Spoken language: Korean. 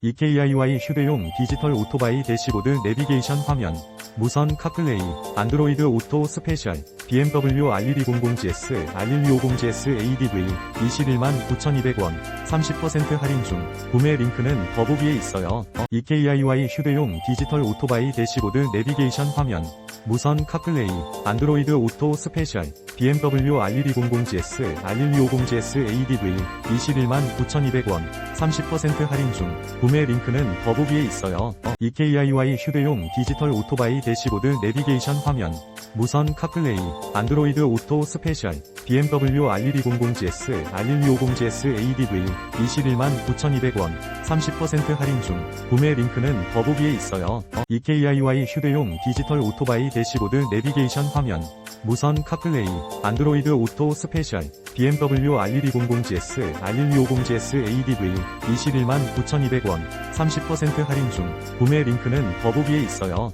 EKIY 휴대용 디지털 오토바이 대시보드 내비게이션 화면, 무선 카플레이, 안드로이드 오토 스페셜, BMW R1200GS, R1250GS ADV, 21만 9,200원, 30% 할인 중, 구매 링크는 더보기에 있어요. EKIY 휴대용 디지털 오토바이 대시보드 내비게이션 화면, 무선 카플레이, 안드로이드 오토 스페셜, BMW R1200GS, R1250GS ADV, 21만 9,200원, 30% 할인 중, 구매 링크는 더보기에 있어요. EKIY 휴대용 디지털 오토바이 대시보드 내비게이션 화면, 무선 카플레이, 안드로이드 오토 스페셜, BMW R1200GS, R1250GS ADV, 21만 9,200원, 30% 할인 중, 구매 링크는 더보기에 있어요. EKIY 휴대용 디지털 오토바이 대시보드 내비게이션 화면, 무선 카플레이, 안드로이드 오토 스페셜, BMW R1200GS, R1250GS ADV, 21만 9,200원, 30% 할인 중, 구매 링크는 더보기에 있어요.